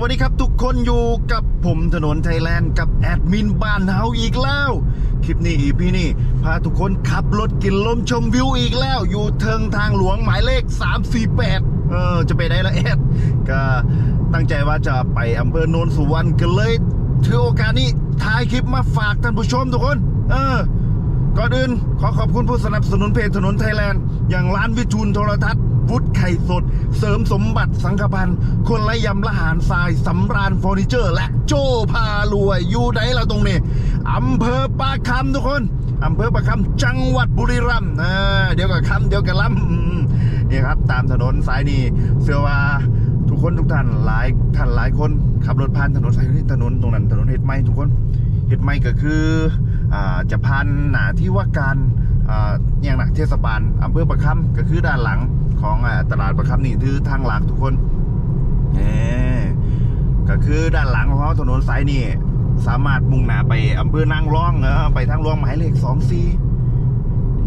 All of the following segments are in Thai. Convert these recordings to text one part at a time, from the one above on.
วัสดีครับทุกคนอยู่กับผมถนนไทยแลนด์กับแอดมินบ้านเฮาอีกแล้ว คลิปนี้อีพี่นี่ พาทุกคนขับรถกินลมชมวิวอีกแล้ว อยู่เทิงทางหลวงหมายเลข 348 เออ จะไปได้ละแอดก็ตั้งใจว่าจะไปอำเภอโนนสุวรรณกันเลยถือโอกาสนี้ถ่ายคลิปมาฝากท่านผู้ชมทุกคน เออก่อนอื่นขอขอบคุณผู้สนับสนุนเพจถนนไทยแลนด์อย่างร้านวิทูลโทรทัศน์ วุฒิไข่สด เสริมสมบัติสังฆพันธ์คนละยำละหารทรายสำราญเฟอร์นิเจอร์ และโจพารวยอยู่ไหนเราตรงนี้อำเภอปากคำทุกคนอำเภอปากคำจังหวัดบุรีรัมย์เดี๋ยวกับคำเดี๋ยวกับลำอืมนี่ครับตามถนนสายนี้เชื่อว่าทุกคนทุกท่านหลายท่านหลายคนขับรถผ่านถนนสายนี้ถนนตรงนั้นถนนเห็ดไหมทุกคนเห็ดไหมก็คืออจะผ่านหนาที่ว่าการอย่างหนักเทศบาลอำเภอประคำก็คือด้านหลัง ของตลาดประคำนี่คือทางหลักทุกคนเอก็คือด้านหลังของเขาถนนสายนี้สามารถมุ่งหน้าไปอำเภอนางรองเออไปทางรองหมายเลขสองสี่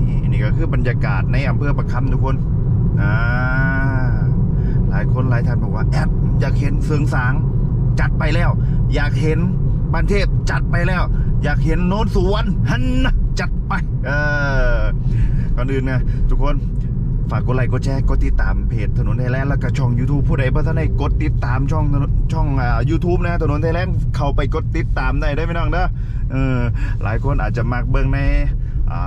นี่นี่ก็คือบรรยากาศในอำเภอประคำทุกคนอ่าหลายคนหลายท่านบอกว่าแอดอยากเห็นเสืองสาง จัดไปแล้ว อยากเห็นบันเทพจัดไปแล้ว อยากเห็นโน้นสุวรรณฮันนะจัดไป เออก่อนอื่นนะทุกคน ฝากกดไลค์กดแชร์กดติดตามเพจถนนไทยแลนด์แล้วก็ช่อง YouTube ผู้ใดเพื่อท่านใดกดติดตามช่องช่องอ่า YouTube นะถนนไทยแลนด์เข้าไปกดติดตามได้ได้ไหมน้องเด้อเออหลายคนอาจจะมักเบิ่งในอ่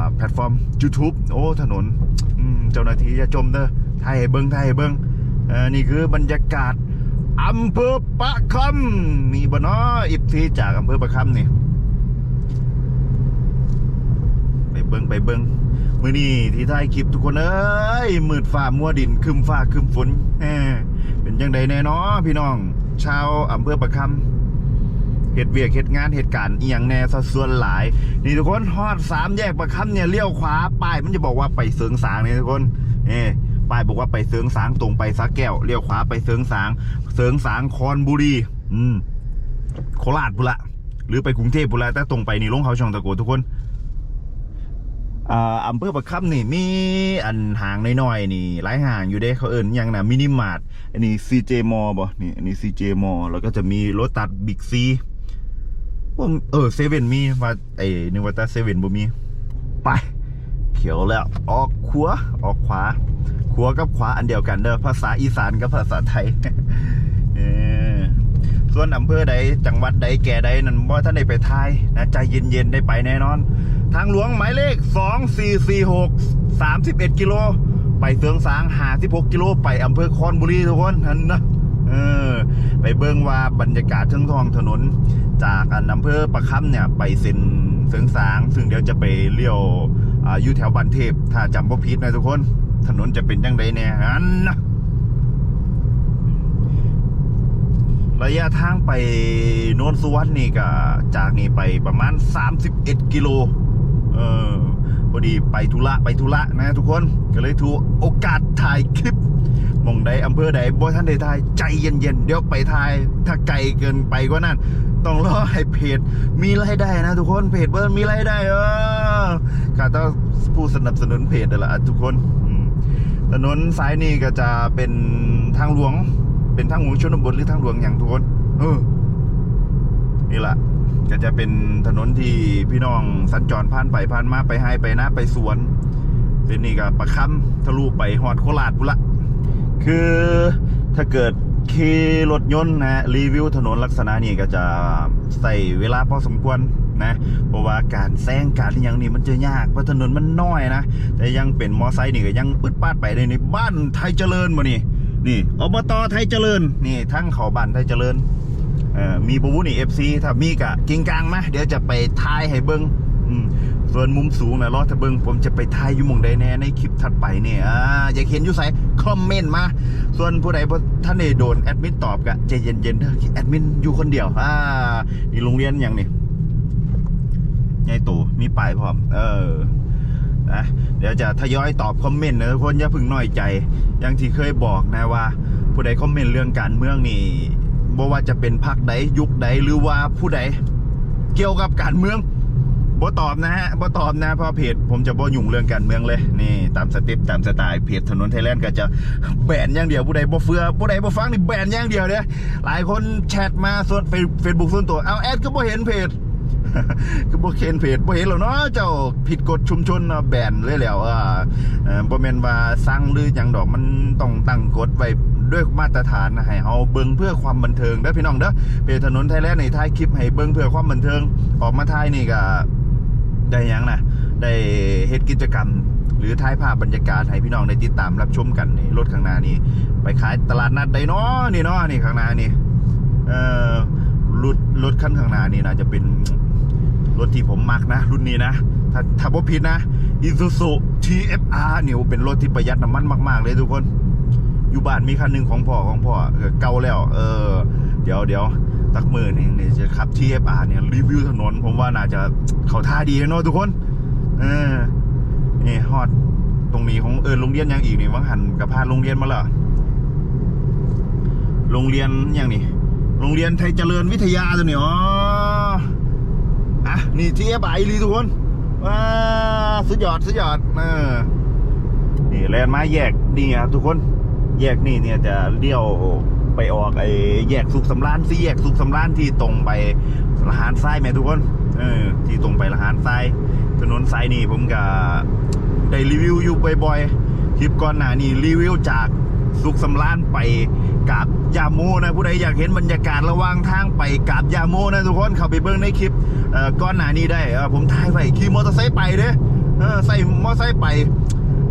าแพลตฟอร์ม YouTube โอ้ถนนอืมเจ้าหน้าที่จะจมเด้อไทยเบิ่งไทยเบิ่งเออนี่คือบรรยากาศอำเภอปะคำมีบ่เนาะอิฟทีจากอำเภอปะคำนี่ไปเบิงไปเบิง มื่อนี้ที่ท้ายคลิปทุกคนเอ้ยมืดฟ้ามัวดินคึมฟ้าคึมฝนแหมเป็นยังไงแน่นาะพี่น้อง ชาวอำเภอประคำเหตุเวียกเหตุงานเหตุการณ์อียงแน่ซะส่วนหลาย นี่ทุกคนฮอดสามแยกประคำเนี่ยเลี้ยวขวาป้ายมันจะบอกว่าไปเสริงสางเนี่ยทุกคนเอป้ายบอกว่าไปเสริงสางตรงไปสักแก้วเลี้ยวขวาไปเสริงสาง เสริงสางคอนบุรี อืมโคราชบุละหรือไปกรุงเทพบุละแต่ตรงไปนี่ลงเขาช่องตะโกทุกคน อ่าอำเภอประคับนี่มีอันห่างน้อยๆนี่หลายห่างอยู่เด้เขาเอิญยังนะมินิมาร์ทอันนี้ซีเจมอลบ่นี่อันนี้ซีเจมอลแล้วก็จะมีรถตัดบิ๊กซีว่าเออเซเว่นมีว่าไอ้นึกว่าแต่เซเว่นบ่มีไป เขียวแล้วออกขวาออกขวาขวากับขวาอันเดียวกันเด้อภาษาอีสานกับภาษาไทย ส่วนอำเภอใดจังหวัดใดแก่ใดนั่นว่าท่านได้ไปทายนะใจเย็นๆได้ไปแน่นอน ทางหลวงหมายเลข 2446 31 กิโล ไปเสืองสาง 56 กิโล ไปอำเภอคอนบุรีทุกคนนั่นนะเออไปเบิ่งว่าบรรยากาศเชิงทองถนน จากอำเภอประคำเนี่ยไปเซ็นเสืองสาง ซึ่งเดี๋ยวจะไปเลี้ยวอ่าอยู่แถวบันเทพ ถ้าจำบ่ผิดนะทุกคน ถนนจะเป็นยังไงแน่อันนะ ระยะทางไปโนนสุวรรณนี่ก็จากนี่ไปประมาณ 31 กิโล เออพอดีไปธุระไปธุระนะทุกคนก็เลยถูกโอกาสถ่ายคลิปมองใดอำเภอใดบ่ท่านได้ถ่ายใจเย็นๆ เดี๋ยวไปถ่าย ถ้าไกลเกินไปกว่านั้น ต้องรอให้เพจมีรายได้นะทุกคนเพจเบิร์มีรายได้เออก็ต้องผู้สนับสนุนเพจนั่นแหละทุกคนถนนสายนี้ก็จะเป็นทางหลวง เป็นทางหลวงชนบทหรือทางหลวงอย่างทุกคนเออนี่แหละก็จะเป็นถนนที่พี่น้องสัญจรผ่านไปผ่านมาไปให้ไปนะไปสวน เป็นนี่ก็ประคำทะลุไปฮอดโคราชพุละ คือถ้าเกิดขี่รถยนต์นะรีวิวถนนลักษณะนี้ก็จะใส่เวลาพอสมควรนะเพราะว่าการแซงการอหย่างนี้มันจะยากเพราะถนนมันน้อยนะ แต่ยังเป็นมอไซค์นี่ก็ยังปึ๊ดปาดไปในในบ้านไทยเจริญมานี่ นี่อบตไทยเจริญ นี่ทั้งเขาบ้านไทยเจริญมีบูบูนี่เอฟซีถ้ามีกะกิงกลางมาเดี๋ยวจะไปทายให้เบิ้งส่วนมุมสูงนะรอถ้าเบิ้งผมจะไปทายอยู่มงใดแน่ในคลิปถัดไปเนี่ยอ่าอยากเห็นอยู่ใส่คอมเมนต์มา ส่วนผู้ใดท่านได้โดนแอดมินตอบกะใจเย็นๆเด้อแอดมินอยู่คนเดียวอ่านี่โรงเรียนอย่างนี่ใหญ่โตมีป้ายพร้อม เออนะ เดี๋ยวจะทยอยตอบคอมเมนต์นะทุกคนอย่าพึ่งน้อยใจ อย่างที่เคยบอกนะว่า ผู้ใดคอมเมนต์เรื่องการเมืองนี่บ่ว่าจะเป็นพรรคใดยุคใดหรือว่าผู้ใดเกี่ยวกับการเมืองบ่ตอบนะฮะบ่ตอบนะเพราะเพจผมจะบ่ยุ่งเรื่องการเมืองเลยนี่ตามสเต็ปตามสไตล์เพจถนนไทยแลนด์ก็จะแบนอย่างเดียวผู้ใดบ่เฟือผู้ใดบ่ฟังนี่แบนอย่างเดียวเด้อหลายคนแชทมาส่วนเฟซบุ๊กส่วนตัวเอาแอดก็บ่เห็นเพจ ก็บ่เห็นเพจบ่เห็นแล้วเนาะเจ้าผิดกฎชุมชนแบนเลยแล้วออเออบ่แม่นว่าสั่งหรือหยังดอกมันต้องตั้งกฎไว้ด้วยมาตรฐานนะให้เฮาเบิ่งเพื่อความบันเทิงเด้อพี่น้องเด้อเพจถนนไทยแลนด์ในถ่ายคลิปให้เบิ่งเพื่อความบันเทิง ออกมาถ่ายนี่ก็ได้ยังนะได้เฮ็ดกิจกรรม หรือถ่ายภาพบรรยากาศให้พี่น้องได้ติดตามรับชมกันนี่รถข้างหน้านี่ไปขายตลาดนัดไดเนาะนี่เนาะนี่ข้างหน้านี่เอ่อรถรถคันข้างหน้านี่น่าจะเป็น ถที่ผมมักนะ รุ่นนี้นะ ถ้าถ้าบ่ผิดนะ Isuzu TFR เนี่ยเป็นรถที่ประหยัดน้ำมันมาก ๆ เลยทุกคน อยู่บ้านมีคันหนึ่งของพ่อของพ่อเก่าแล้ว เออ เดี๋ยวเดี๋ยวตักมือนี่นี่จะขับ TFR เนี่ยรีวิวถนน ผมว่าน่าจะเข้าท่าดีนะเนาะทุกคน เออนี่ฮอดตรงนี้ของเออโรงเรียนยังอีกนี่วังหันกับพาโรงเรียนมาและโรงเรียนยังนี่โรงเรียนไทยเจริญวิทยาตัวนี้อ๋อ อะนี่ TFR ลีทุกคนว้าสุดยอดสุดยอดเออนี่แลนด์มาแยกนี่ครับทุกคน แยกนี่เนี่ยจะเลี้ยวไปออกไอ้แยกสุขสำราญสี่แยกสุขสำราญที่ตรงไปละหารทรายแม่ทุกคน เออ ที่ตรงไปละหารทรายถนนสายนี่ผมก็ได้รีวิวอยู่บ่อยๆคลิปก่อนหน้านี้รีวิวจาก สุขสำราญไปกาบยาโมนะผู้ใดอยากเห็นบรรยากาศระหว่างทางไปกาบยาโมนะทุกคนเข้าไปเบิ่งในคลิปก่อนหน้านี้ได้ผมถ่ายไว้ขี่มอเตอร์ไซค์ไปเด้ใส่มอเตอร์ไซค์ไป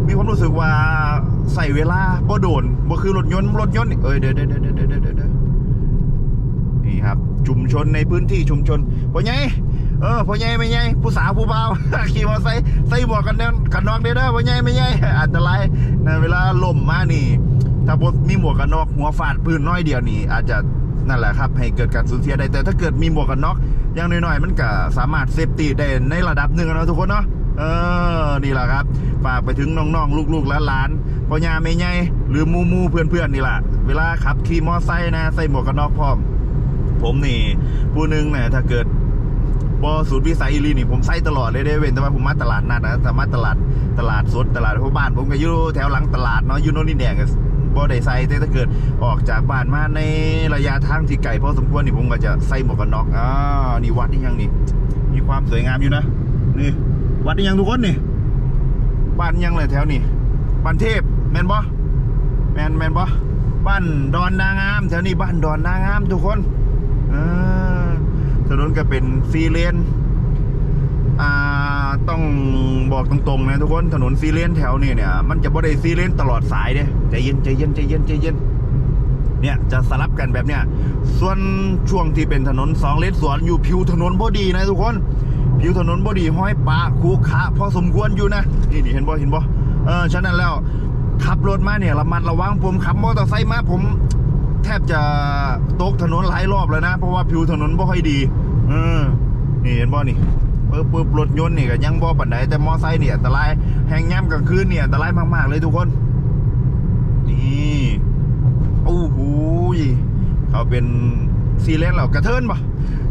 มีความรู้สึกว่าใส่เวลาบ่โดนบ่คือรถยนต์รถยนต์เอ้ยเดี๋ยวเดี๋ยวเดี๋ยวเดี๋ยวเดี๋ยวเดี๋ยวนี่ครับ ชุมชนในพื้นที่ชุมชนพ่อใหญ่เออพ่อใหญ่ไม่ใหญ่ผู้สาวผู้บ่าวขี่มอเตอร์ไซค์ใส่หมวกกันน็อกกันน็อกเด้อเด้อพ่อใหญ่ไม่ใหญ่อันตรายนะเวลาล่มมานี่ ถ้าบมีหมวกกันน็อกหัวฟาดพื้นน้อยเดียวนี่อาจจะนั่นแหละครับ ให้เกิดการสูญเสียได้แต่ถ้าเกิดมีหมวกกันน็อกอย่างน้อยๆ มันก็สามารถเซฟตี้ได้ในระดับหนึ่งนะทุกคนเนาะเออนี่แหละครับฝากไปถึงน้องๆ ลูกๆและหลานพ่อยาไม่ใหญ่หรือมูมูเพื่อนๆนี่แหละเวลาขับขี่มอไซค์นะใส่หมวกกันน็อกพร้อม ผมนี่ ผู้หนึงเนี่ยถ้าเกิดบอสูตรวิสัยอีลีนี่ผมใส่ตลอดเลยได้เว้นแต่ว่าผมมาตลาดนัดนะแต่มาตลาดตลาดสดตลาดพวกบ้าน ผมก็อยู่แถวหลังตลาดเนาะอยู่โน่นนี่แดงก็ บ่ได้ใส่แต่ถ้าเกิดออกจากบ้านมาในระยะทางที่ไกลพอสมควรนี่ผมก็จะใส่หมวกกันน็อกอ่านี่วัดนี่ยังนี่มีความสวยงามอยู่นะนี่วัดนี่ยังทุกคนนี่บ้านยังเลยแถวนี้บ้านเทพแมนบ่แมนแมนบ่บ้านดอนนางาม แถวนี้บ้านดอนนางาม ทุกคนเออถนนก็เป็นซีเลนอ่า ต้องบอกตรงๆนะทุกคนถนนซีเลนแถวนี้เนี่ย มันจะบ่ได้ซีเลนตลอดสายเด้ใจเย็นใจเย็นใจเย็นใจเย็นเนี่ยจะสลับกันแบบเนี้ยส่วนช่วงที่เป็นถนนสองเลนสวนอยู่ผิวถนนบดีนะทุกคน ผิวถนนบดีห้อยปะคูขาพอสมควรอยู่นะนี่นี่เห็นบ่เห็นบ่เออฉะนั้นแล้วขับรถมาเนี่ยระมัดระวังผมขับมอเตอร์ไซค์มาผมแทบจะตกถนนหลายรอบแล้วนะ เพราะว่าผิวถนนบ่ค่อยดี เออ นี่เห็นบ่นี่ ปึ๊บปึ๊บรถยนต์นี่ก็ยังบ่ปานใดแต่มอไซค์เนี่ยอันตรายแหงย่ำกลางคืนเนี่ยอันตรายมากๆเลยทุกคน นี่โอ้โหยเขาเป็นซีเลนเหรากระเทินปะ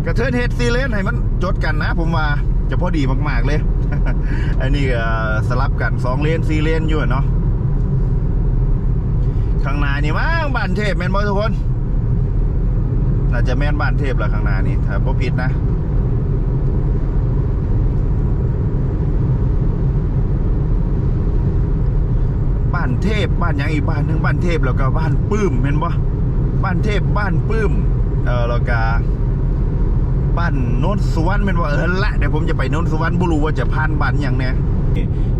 กระเทินเฮดซีเลนให้มันจดกันนะ ผมว่าจะพอดีมากๆเลย อันนี้ก็สลับกันสองเลนซีเลนอยู่เนาะข้างหน้านี่มั้งบ้านเทพแมนบอทุกคนน่าจะแม่นบ้านเทพแหละข้างหน้านี่ถ้าบ่ผิดนะานเทพบ้านยังอีกบ้านนึงบ้านเทพแล้วก็บ้านปื้มเห็นบ่บ้านเทพบ้านปื้มเออแล้วก็บ้านโนนสุวรรณเป็นว่าเออละเดี๋ยวผมจะไปโนนสุวรรณบุรู้ว่าจะผ่านบ้านยังแน่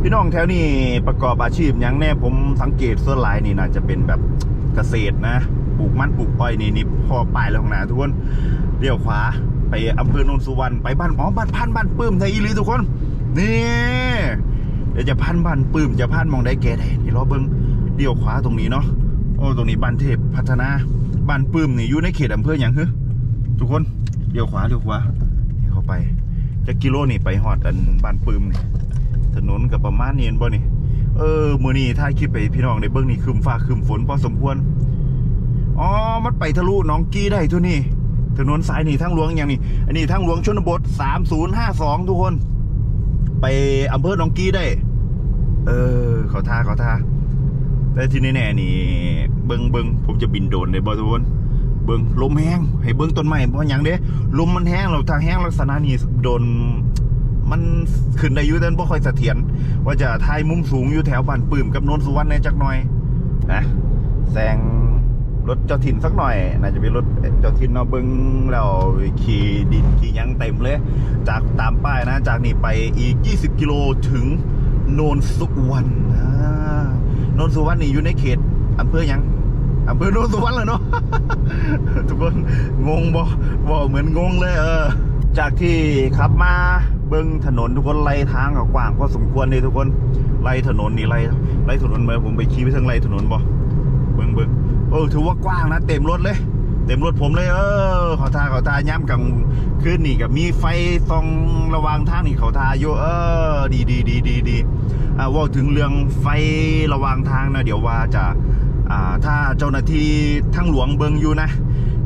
พี่น้องแถวนี้ประกอบอาชีพยังแน่ผมสังเกตส่วนหลายนี่น่าจะเป็นแบบเกษตรนะปลูกมันปลูกอ้อยนี่นี่พอป้ายแล้วของนาทุกคนเลี้ยวขวาไปอำเภอโนนสุวรรณไปบ้านอ๋อบ้านพันบ้านปื้มไทยอีหลีทุกคนนี่ ดี๋ยวจะพันบ้านปื้มจะพันมองได้แก่ใดนี่รอเบิ้งเลี้ยวขวาตรงนี้เนาะโอ้ตรงนี้บ้านเทพพัฒนาบ้านปื้มนี่อยู่ในเขตอำเภออย่างฮึทุกคนเลี้ยวขวาเลี้ยวขวานี่เข้าไปจะกิโลนี่ไปฮอดอันบ้านปื้มนี่ถนนกับประมาณนี้เห็นบ่นี่เออมือนี้ถ่ายคลิปไปพี่น้องได้เบิ่งนี่คืมฟ้าคืมฝนพอสมควรอ๋อมันไปทะลุหนองกีได้ทุนี่ถนนสายนี่ทางหลวงอย่างนี้อันนี้ทางหลวงชนบท 3052 ทุกคน ไปอำเภอหนองกีได้ เออเขาท่าเขาท่าแต่ที่แน่ๆนี่เบิงเบิงผมจะบินโดนเลยบอทุกคนเบิงลมแห้งให้เบิงต้นไม้เพราะยังเด้ลมมันแห้งเราทางแห้งลักษณะนี้โดนมันขึ้นได้อยู่แต่บ่ค่อยเสถียรว่าจะถ่ายมุมสูงอยู่แถวบ้านปื้มกับนนสุวรรณในจักหน่อยนะแซงรถเจ้าถิ่นสักหน่อยน่าจะเป็นรถเจ้าถิ่นเนาะเบิ้งแล้วขี่ดินขี่ยังเต็มเลย จากตามป้ายนะ จากนี้ไปอีก 20 กิโลถึง โนนสุวรรณโนนสุวรรณนี่อยู่ในเขตอำเภอยังอำเภอโนนสุวรรณเลยเนาะทุกคนงงบ่บ่เหมือนงงเลยเออ จากที่ขับมาเบิ้งถนนทุกคนไล่ทางกว้างพอสมควรเลยทุกคนไล่ถนนนี่ไล่ไล่ถนนมาผมไปขี่ไปทางไล่ถนนบ่เบิ้งเบิ้งเออถือว่ากว้างนะเต็มรถเลย เต็มรถผมเลย เออเขาทาเขาทาย้ำกลางคืนนี่กับมีไฟส่องระวางทางนี่เขาทาอยู่เออ ดีดีดีดีดีอ่าว่าถึงเรื่องไฟระวางทางนะเดี๋ยวว่าจะอ่าถ้าเจ้าหน้าที่ทั้งหลวงเบิงอยู่นะ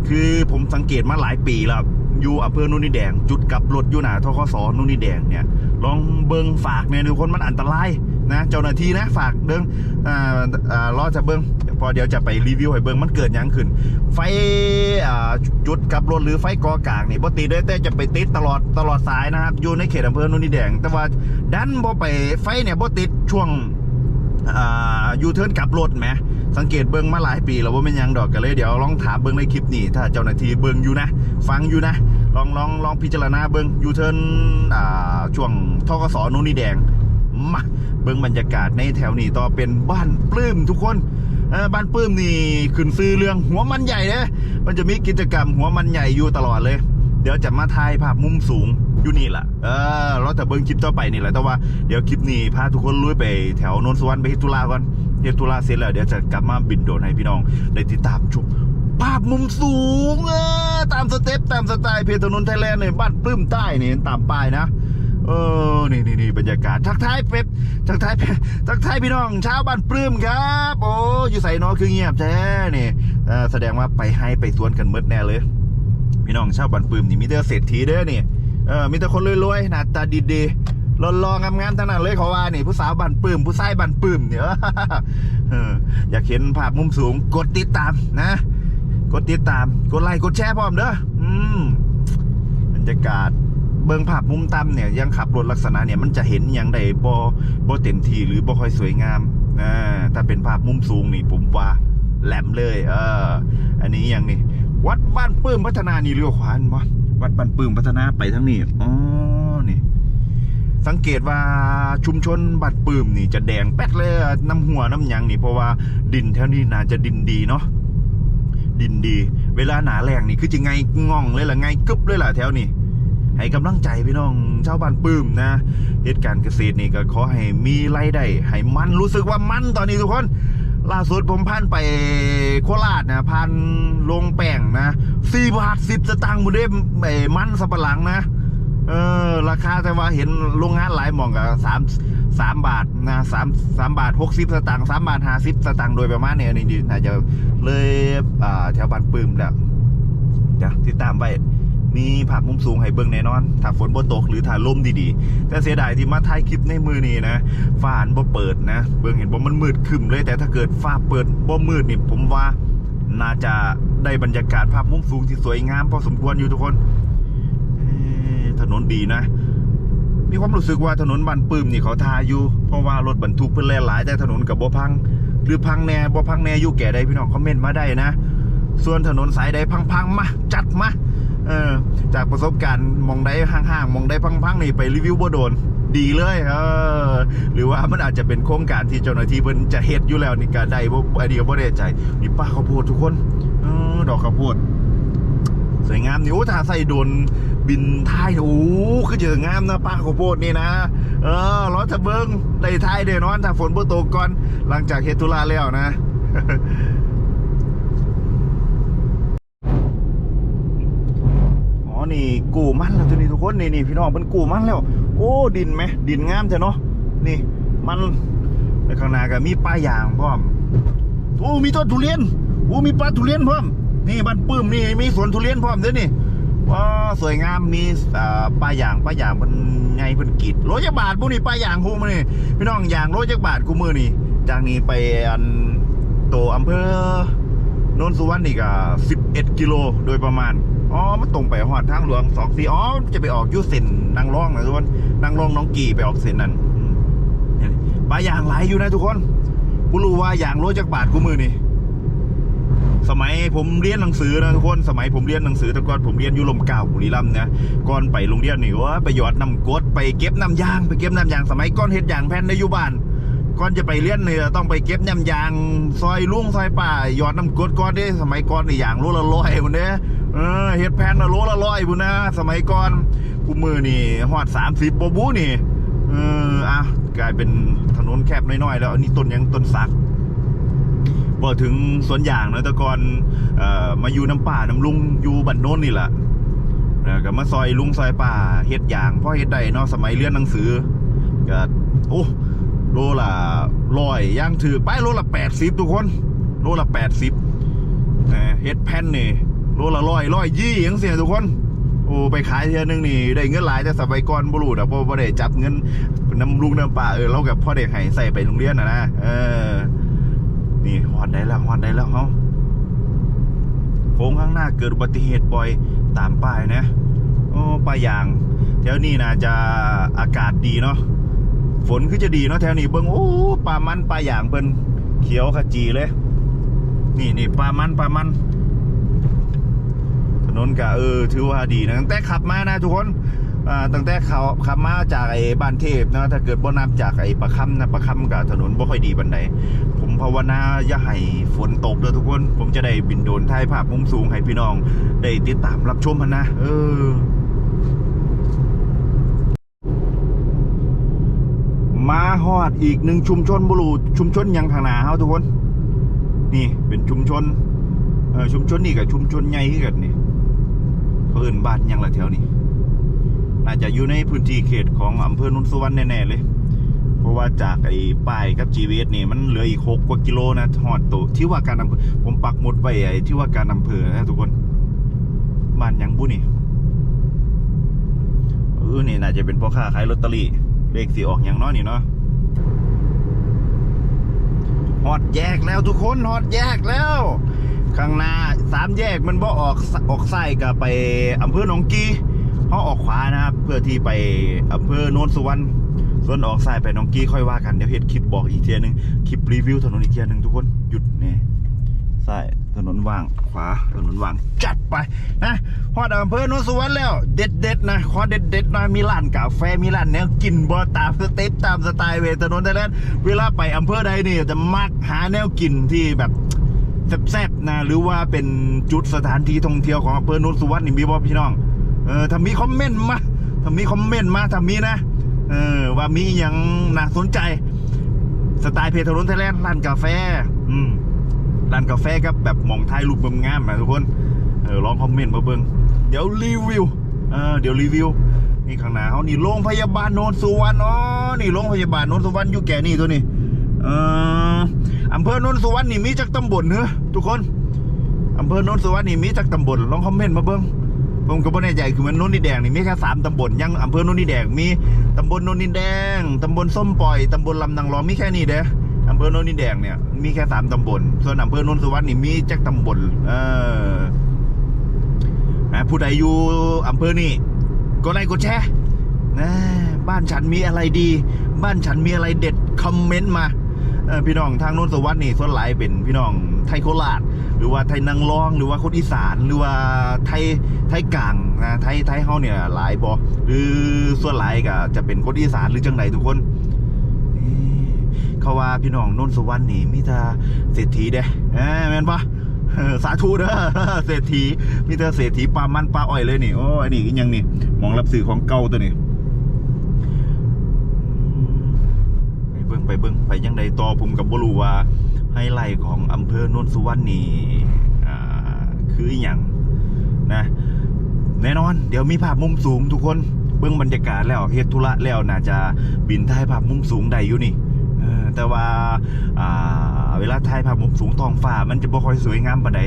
คือผมสังเกตมาหลายปีแล้วอยู่อำเภอนุ่นนี่แดง จุดกลับรถอยู่หนาทกสนุ่นนี่แดงเนี่ย ลองเบิงฝากเนี่ยทุกคนมันอันตรายนะ เจ้าหน้าที่นะฝากเดิงอ่าอ่ารอจะเบิง พอเดี๋ยวจะไปรีวิวให้เบิงมันเกิดยังขึ้น ไฟจุดกับรถหรือไฟกอกลางนี่ปกติได้แต่จะไปติดตลอดตลอดสายนะครับ อยู่ในเขตอำเภอนุ่นนี่แดง แต่ว่าดันบ่ไปไฟเนี่ยบ่ติดช่วงยูเทิร์นกลับรถไหมสังเกตเบิ้งมาหลายปีแล้วว่าเป็นยังดอกกันเลยเดี๋ยวลองถามเบิ้งในคลิปนี้ถ้าเจ้าหน้าที่เบิ้งอยู่นะ ฟังอยู่นะ ลองลองลองพิจารณาเบิ้งยูเทิร์นช่วงทกสนุ่นนี่แดงมาเบิ้งบรรยากาศในแถวนี้ต่อเป็นบ้านปลื้มทุกคน บ้านปลื้มนี่ขึ้นซื้อเรื่องหัวมันใหญ่เลยมันจะมีกิจกรรมหัวมันใหญ่อยู่ตลอดเลย เดี๋ยวจะมาถ่ายภาพมุมสูงอยู่นี่แหละเออเราแต่เบิ้งคลิปต่อไปนี่แหละแต่ว่าเดี๋ยวคลิปนี้พาทุกคนลุยไปแถวนนทสวรรค์ไปเฮตุลาก่อนเฮตุลาเสร็จแล้วเดี๋ยวจะกลับมาบินโดนให้พี่น้องได้ติดตามชมภาพมุมสูงเออตามสเต็ปตามสไตล์เพจถนนไทยแลนด์เนี่ยบ้านปลื้มใต้นี่ตามป้ายนะ เออนี่นี่นี่บรรยากาศทักทายเป็บทักทายเป็บทักทายพี่น้องชาวบ้านปลื้มครับ โอ้อยู่ใส่นอคือเงียบแท้นี่แสดงว่าไปให้ไปสวนกันเมดแน่เลย พี่น้องชาวบ้านปลื้มนี่มีแต่เศรษฐีเด้อนี่เออมีแต่คนรวยๆหน้าตาดีๆรอๆงามๆทั้งนั้นเลยเขาว่านี่ ผู้สาวบ้านปลื้มผู้ชายบ้านปลื้มเนี่ยอออยากเห็นภาพมุมสูงกดติดตามนะกดติดตาม กดไลค์ กดแชร์พร้อมเด้ออืมบรรยากาศ เบื้องภาพมุมต่ำเนี่ยยังขับรถลักษณะเนี่ยมันจะเห็นอย่างใดบ่บ่เต็มที่หรือบ่ค่อยสวยงามอ่าถ้าเป็นภาพมุมสูงนี่ผมว่าแหลมเลยเอออันนี้อย่างนี่ วัดบ้านปื้มพัฒนานี่เลี้ยวขวาบ่วัดบ้านปื้มพัฒนาไปทางนี้อ๋อนี่ สังเกตว่าชุมชนบ้านปื้มนี่จะแดงแป๊ดเลยน้ำหัวน้ำหยังนี่เพราะว่าดินแถวนี้น่าจะดินดีเนาะดินดี เวลาหนาแรงนี่คือจะไงง่องเลยล่ะไงกึบเลยล่ะแถวนี้ ให้กำลังใจพี่น้องชาวบ้านปื้มนะเหตุการณ์เกษตรนี่ก็ขอให้มีรายได้ให้มันรู้สึกว่ามันตอนนี้ทุกคน ล่าสุดผมพันไปโคราชนะพันลงแป้งนะสี่บาทสิบสตางค์บุได้ไอ้มันสับปะหลังนะ เออ ราคาแต่ว่าเห็นโรงงานหลายหมองกับสามสามบาทนะสามสามบาทหกสิบสตางค์สามบาทห้าสิบสตางค์โดยประมาณเนี่ยนี่น่าจะเลยอ่าแถวบ้านปื้มแล้วจ้ะติดตามไว้ มีผักมุมสูงให้เบิ่งแน่นอน ถ้าฝนบ่ตกหรือถ้าลมดีๆ แต่เสียดายที่มาถ่ายคลิปในมือนี่นะฟ้าอันบ่เปิดนะ เบิ่งเห็นบ่มันมืดครึมเลย แต่ถ้าเกิดฟ้าเปิดบ่มืดนี่ผมว่าน่าจะได้บรรยากาศภาพมุมสูงที่สวยงามพอสมควรอยู่ทุกคนถนนดีนะ มีความรู้สึกว่าถนนบ้านปืมนี่เขาทาอยู่ เพราะว่ารถบรรทุกเพิ่นแล่นหลาย แต่ถนนกับบ่พัง หรือพังแน่บ่พังแน่อยู่แก่ใดพี่น้องคอมเมนต์มาได้นะ ส่วนถนนสายใดพังๆมาจัดมา เออ จากประสบการณ์มองได้ห่างๆ มองได้พังๆนี่ไปรีวิวบ่โดน ดีเลยเออหรือว่ามันอาจจะเป็นโครงการที่เจ้าหน้าที่เพิ่นจะเฮ็ดอยู่แล้วนี่ก็ได้บ่อันนี้ก็บ่ได้ใจนี่ป้าข้าวโพดทุกคนเออดอกข้าวโพดสวยงามนี่โอ้ถ้าใส่โดนบินท้ายโอ้คือเจองามนะป้าข้าวโพดนี่นะ เออรถทะเบิงได้ท้ายเด้นอนถ้าฝนบ่ตกก่อน หลังจากเฮ็ดธุระแล้วนะ อ๋อ นี่กูมันแล้วตัวนี้ทุกคนนี่นี่พี่น้องมันกูมันแล้ว โอ้ดินไหมดินงามจ้ะเนาะนี่ มันในข้างหน้าก็มีป้ายางพร้อมโอ้มีต้นทุเรียนโอ้มีปลาทุเรียนพร้อมนี่บ้านปื้มนี่มีสวนทุเรียนพร้อมเด้อนี่ว้าสวยงามมีอ่าปลาอย่างปลาอย่างมันไงเพิ่นกรีดโลจักบาทพวกนี้ปลาอย่างคู่มือนี่พี่น้องอย่างโลจักบาทคู่มือนี่จากนี้ไปอันตัวอำเภอโนนสุวรรณนี่ก็11 กิโลโดยประมาณ อ๋อมันตรงไปหอดทางหลวงสองสี่อ๋อจะไปออกยุเส้นนางร่องนะทุกคนนางร่องน้องกีไปออกเส้นนั้นอืมนี่ปลาย่างหลอยู่นะทุกคนผู้รู้ว่าอย่างโลจักบาทคู่มือนี่สมัยผมเรียนหนังสือนะทุกคนสมัยผมเรียนหนังสือแต่ก่อนผมเรียนอยุลมเก่าบุรีรัมย์นะก่อนไปโรงเรียนนี่ว่าไปหยอดน้ำกดไปเก็บน้ำยางไปเก็บน้ำยางสมัยก่อนเฮ็ดยางแผ่นในยู่บ้านก่อนจะไปเรียนเนี่ยต้องไปเก็บน้ำยาง ซอยลุงซอยป่าหยอดน้ำกดก่อนเด้สมัยก่อนนี่ยางโลละร้อยบุนเด้ เออเฮ็ดแผ่นละโลละร้อยบุนะ สมัยก่อนกูมือนี่ฮอดสามสิบปบูนี่เอออะกลายเป็นถนนแคบน้อยๆแล้วอันนี้ต้นยังต้นสักพอถึงสวนยางนะแตะกอนเอ่อมาอยู่น้ำป่าน้ำลุงอยู่บันโน้นนี่แหละแล้วก็มาซอยลุงซอยป่าเฮ็ดยางพ่อเฮ็ดได้เนาะสมัยเรียนหนังสือก็โอ้โลละร้อยย่างถือไปโลละแปดสิบทุกคน โลละแปดสิบเฮ็ดแผ่นนี่ โลละร้อยร้อยยี่ยังเสียทุกคนโอ้ไปขายเทียนึงนี่ได้เงินหลายแต่สมัยก่อนบ่รู้ดอกเพราะบ่ได้จับเงินน้ำลุงน้ำป่าเออเรากับพ่อเด็กให้ใส่ไปโรงเรียนนะนะเออ นี่ฮอดได้แล้วฮอดได้แล้วเฮาโค้งข้างหน้าเกิดอุบัติเหตุบ่อยตามป้ายนะโอ้ป้ายยางแถวนี้นะจะอากาศดีเนาะฝนคือจะดีเนาะแถวนี้เบิ่งโอ้ปลามันปลายางเพิ่นเขียวขจีเลย นี่นี่ปลามันปลามัน นนกะเออถือว่าดีนะตั้งแต่ขับมานะทุกคนอ่าตั้งแต่เขาขับมาจากไอ้บ้านเทพนะถ้าเกิดบ่นับจากไอ้ประคำนะประคำกับถนนบ่ค่อยดีบันไดผมภาวนาอย่าให้ฝนตกเลยทุกคน ผมจะได้บินโดรนถ่ายภาพมุมสูงให้พี่น้อง ได้ติดตามรับชมมันนะเออมาฮอดอีกหนึ่งชุมชนบุรุชุมชนยังทางนาเฮาทุกคน นี่เป็นชุมชนเออชุมชนนี่กับชุมชนใหญ่ขึ้นกันนี่ เขาเอินบ้านยังละแถวนี้น่าจะอยู่ในพื้นที่เขตของอำเภอนุนสุวรรณแน่ๆเลย เพราะว่าจากไอ้ป้ายกับ GVS นี่มันเหลืออีกหกกว่ากิโลนะหอดตัวที่ว่าการอำเภอผมปักหมุดไปไอ้ที่ว่าการอำเภอนะทุกคนบ้านยังบุนี่เออนี่น่าจะเป็นพ่อค้าขายลอตเตอรี่เลขสีออกอย่างน้อยนี่เนาะฮอดแยกแล้วทุกคนฮอดแยกแล้ว ข้างหน้าสามแยกมันบ่ออกออกซ้ายก็ไปอำเภอหนองกีเขาออกขวานะครับ เพื่อที่ไปอำเภอโนนสุวรรณส่วนออกซ้ไปหนองกีค่อยว่ากันเดี๋ยวเฮ็ดคลิปบอกอีกเทียนึงคลิปรีวิวถนนอีกเทียนึงทุกคนหยุดเนี่ซ้ายถนนว่างขวาถนนว่างจัดไปนะฮอดอำเภอโนนสุวรรณแล้ว เด็ดเด็ดๆนะขอเด็ดเด็ดๆหน่อยมีร้านกาแฟมีร้านแนวกินบ่ตามสเต็ปตามสไตล์เวทถนนไทยแลนด์เวลาไปอำเภอใดนี่จะมักหาแนวกินที่แบบ แซ่บๆนะหรือว่าเป็นจุดสถานที่ท่องเที่ยวของอำเภอโนนสุวรรณนี่มีบ่พี่น้องเออถ้ามีคอมเมนต์มาถ้ามีคอมเมนต์มาถ้ามีนะเออว่ามีอย่างน่าสนใจ สไตล์เพจถนนไทยแลนด์ร้านกาแฟ อืมร้านกาแฟครับแบบมองถ่ายรูปงามๆนะทุกคนเออลองคอมเมนต์มาเบิ่งเดี๋ยวรีวิวเออเดี๋ยวรีวิวนี่ข้างหน้าเขานี่โรงพยาบาลโนนสุวรรณอ๋อนี่โรงพยาบาลโนนสุวรรณอยู่แก่นี่ตัวนี้เออ อำเภอโนนสุวรรณนี่มีจักตำบลเหรอทุกคนอำเภอโนนสุวรรณนี่มีจักตำบลลองคอมเมนต์มาเบิ้งผมก็บ่แน่ใจคือมันโนนนี่แดงนี่มีแค่สามตำบลยังอำเภอโนนนี่แดงมีตำบลโนนนี่แดงตำบลส้มปล่อยตำบลลำนางรองมีแค่นี้เด้ออำเภอโนนนี่แดงเนี่ยมีแค่สามตำบลส่วนอำเภอโนนสุวรรณนี่มีจักตำบลเออผู้ใดอยู่อำเภอนี่กดไลค์กดแชร์นะบ้านฉันมีอะไรดี บ้านฉันมีอะไรเด็ดคอมเมนต์มา พี่น้องทางโน้นสวัสดิ์นี่ส่วนหลายเป็นพี่น้องไทยโคราชหรือว่าไทยนางรองหรือว่าคนอีสานหรือว่าไทยไทยกลางนะไทยไทยเฮาเนี่ยหลายบ่หรือส่วนหลายก็จะเป็นคนอีสานหรือจังไหนทุกคนนี่เขาว่าพี่น้องโน้นสวรรค์นี่มีแต่เศรษฐีเด้เอ้ยแม่นปะสาธุเด้อเศรษฐีมีแต่เศรษฐีปลามันปลาอ้อยเลยนี่โอ้อันนี้ยังนี่มองรับสื่อของเก่าตัวนี้ ไปเบิ้งไปเบิ้งไปยังใดต่อผมกับบรูว่าไฮไลท์ของอำเภอโนนสุวรรณนี่คืออย่างนะแน่นอน เดี๋ยวมีภาพมุมสูงทุกคนเบิ้องบรรยากาศแล้วเฮ็ดธุระแล้วน่าจะบินถ่ายภาพมุมสูงได้อยู่นี่แต่ว่าเวลาถ่ายภาพมุมสูงทองฟ้า มันจะบ่ค่อยสวยงามปานใด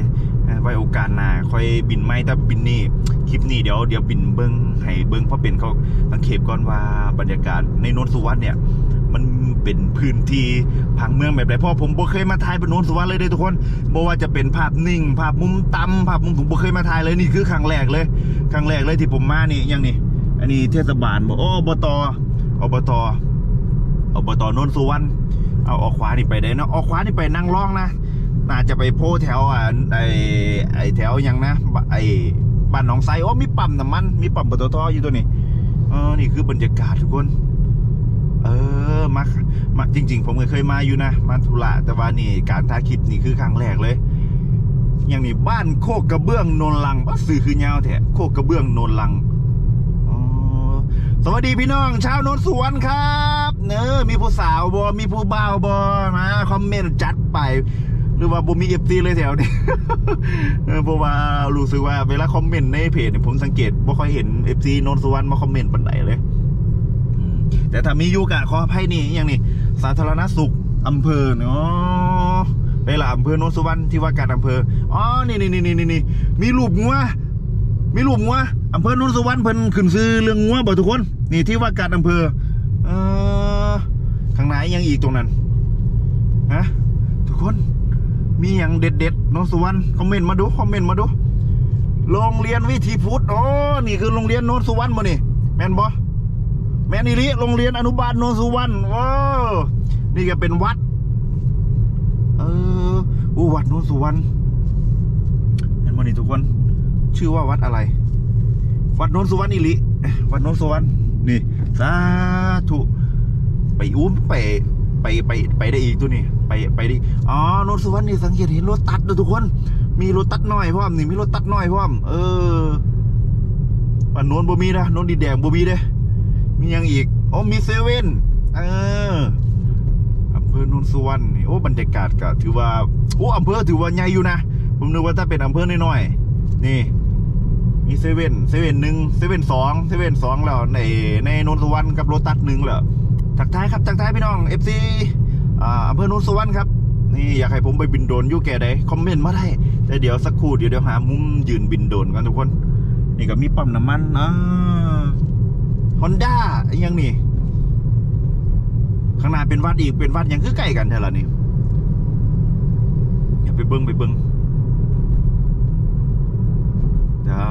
นะไว้โอกาสหน้าค่อยบินไม่แต่บินนี่คลิปนี้เดี๋ยวเดี๋ยวบินเบิ้งให้เบิ้งเพราะเป็นเขาสังเขปก่อนว่าบรรยากาศในโนนสุวรรณเนี่ย มันเป็นพื้นที่ผังเมืองแบบไหนเพราะผมบ่เคยมาถ่ายเป็นโนนสุวรรณเลยเด้ทุกคนบ่ว่าจะเป็นภาพนิ่ง ภาพมุมต่ำภาพมุมผมบ่เคยมาถ่ายเลยนี่คือครั้งแรกเลยครั้งแรกเลยที่ผมมานี่ย่างนี้อันนี้เทศบาลบ่โอ้อบตอบตอบตโนนสุวรรณเอาออกขวานี่ไปได้เนาะออกขวานี่ไปนั่งร่องนะน่าจะไปโพแถวอะไอไอแถวยังนะไอบ้านหนองไซโอ้มีปั๊มน้ำมัน มีปั๊มปตทอยู่ตัวนี้เออนี่คือบรรยากาศทุกคน เออมามาจริง ๆ ผมเคยมาอยู่นะมาธุระแต่ว่านี่การถ่าคลิปนี่คือครั้งแรกเลย อย่างนี้บ้านโคกกระเบื้องโนนลังบ้าสื่อคือยาวแท้โคกกระเบื้องโนนลังสวัสดีพี่น้องชาวโนนสวนครับเนอมีผู้สาวบอมีผู้บ่าวบอมาคอมเมนต์จัดไปหรือว่าบ่มีเอฟซีเลยแถวนี้เพราะว่ารู้สึกว่าเวลาคอมเมนต์ในเพจเนี่ยผมสังเกตบ่าค่อยเห็นเอฟซีนนสุวรรณมาคอมเมนต์ปันใดเลย แต่ถ้ามีอยู่กะขออภัยนี่อย่างนี้สาธารณสุขอำเภอเนาะได้ละอำเภอโนนสุวรรณที่ว่าการอำเภออ๋อนี่นี่นี่นี่นี่มีรูปงัวมีรูปงัวอำเภอโนนสุวรรณเพิ่นขึ้นซื้อเรื่องงัวบ่ทุกคน นี่ที่ว่าการอำเภอเออข้างไหนยังอีกตรงนั้นฮะทุกคนมีอย่างเด็ดเด็ดๆน้องสุวรรณคอมเมนต์มาดูคอมเมนต์มาดูโรงเรียนวิถีพุทธอ๋อนี่คือโรงเรียนโนนสุวรรณบ่นี่แม่นบ่ แม่นอีหลิโรงเรียนอนุบาลโนนสุวรรณว้านี่ก็เป็นวัด เอออู้วัดโนนสุวรรณเห็นบ่นี่ทุกคน ชื่อว่าวัดอะไร วัดโนนสุวรรณอีหลิวัดโนนสุวรรณนี่สาธุไปอุ้มไปไปไปไปได้อีกตัวนี่ไปไปดิอ๋อโนนสุวรรณนี่สังเกตเห็นรถตัดด้วยทุกคน มีรถตัดน้อยพร้อมนี่มีรถตัดน้อยพร้อมเออวันโนนบ่มีนะโนนดีแดงบ่มีเด้ มียังอีกโอ้มีเซเว่นเอออำเภอโนนสุวรรณโอ้บรรยากาศก็ถือว่าโอ้อำเภอถือว่าใหญ่อยู่นะผมนึกว่าถ้าเป็นอำเภอน้อยๆนี่ มีเซเว่นเซเว่นหนึ่งเซเว่นสองเซเว่นสองแล้วในในโนนสุวรรณกับโรตัสหนึ่งแล้วทักทายครับทักทายพี่น้องเอฟซีอ่าอำเภอโนนสุวรรณครับนี่อยากให้ผมไปบินโดรนยู่แก่ใดคอมเมนต์มาได้แต่เดี๋ยวสักครู่เดี๋ยวเดี๋ยวหามุมยืนบินโดรนกันทุกคน นี่ก็มีปั๊มน้ำมันนะ ฮอนด้ายังนี่ ข้างหน้าเป็นวัดอีกเป็นวัดยังคือใกล้กันแท้ละนี่อย่าไปเบิ้งไปเบิ้งเดี๋ยว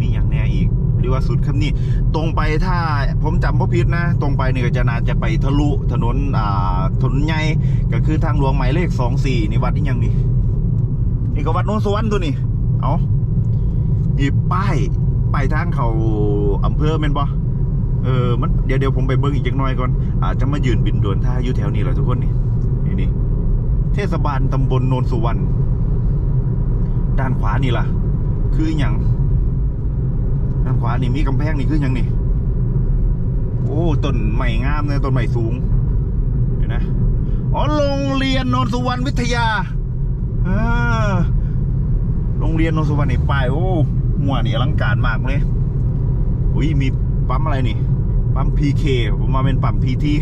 มีอย่างแน่อีกหรือว่าสุดครับนี่ตรงไปถ้าผมจำพ่ผิดนะ ตรงไปเนี่ก็จะนาจะไปทะลุถนนอ่าถนนใหญ่ก็คือทางหลวงหมายเลขสองสี่นี่วัดนี่ยังนี่นี่ก็วัดโน้นสวรรค์ตัวนี่เอานี่ป้าย ไปทางเขาอำเภอแม่นบ่เออมันเดี๋ยวเดี๋ยวผมไปเบิ้งอีกจักหน่อยก่อนอาจจะมายืนบินด่วนถ้าอยู่แถวนี้แหละทุกคนนี่นี่นี่เทศบาลตำบลโนนสุวรรณด้านขวานี่ล่ะ คืออย่างด้านขวานี่มีกำแพงนี่คือหยังนี่โอ้ต้นใหม่งามเลยต้นใหม่สูงเห็นนะอ๋อโรงเรียนโนนสุวรรณวิทยาอ่าโรงเรียนโนนสุวรรณนี่ป้ายโอ้ หัวนี่อลังการมากเลยอุ้ยมีปั๊มอะไรนี่ ปั๊มพีเคผมมาเป็นปั๊มพีที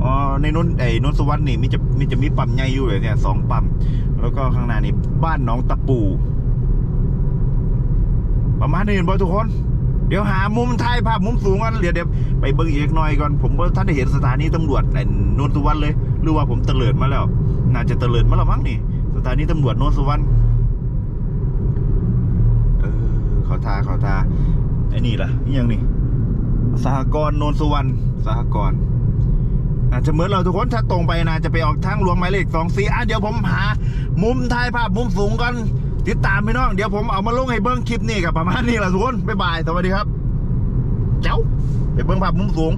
อ๋อในนนไอ้นนสุวรรณนี่มีจะมีจะมีปั๊มใหญ่อยู่เลยเนี่ยสองปั๊มแล้วก็ข้างหน้านี่บ้านน้องตะปู ประมาณนี้เห็นบ่ทุกคน เดี๋ยวหามุมถ่ายภาพมุมสูงกันเดี๋ยวเดี๋ยวไปเบิ่งอีกหน่อยก่อน ผมว่าท่านได้เห็นสถานีตำรวจในนนสุวรรณเลยหรือว่าผมเตลิดมาแล้ว น่าจะเตลิดมาแล้วมั้งนี่ สถานีตำรวจนนสุวรรณ เขาทาเขาทาไอ้นี่ล่ะนี่ยังนี่สหกรณ์นนสุวรรณสหกรณ์อาจจะเหมือนเราทุกคนถ้าตรงไปนะจะไปออกทางหลวงหมายเลขสองสี่อะเดี๋ยวผมหา มุมถ่ายภาพมุมสูงกันติดตามพี่น้อง เดี๋ยวผมเอามาลงให้เบิ้งคลิปนี่กับประมาณนี้แหละทุกคนบ๊ายบาย สวัสดีครับ เจ้าไปเบิ้งภาพมุมสูง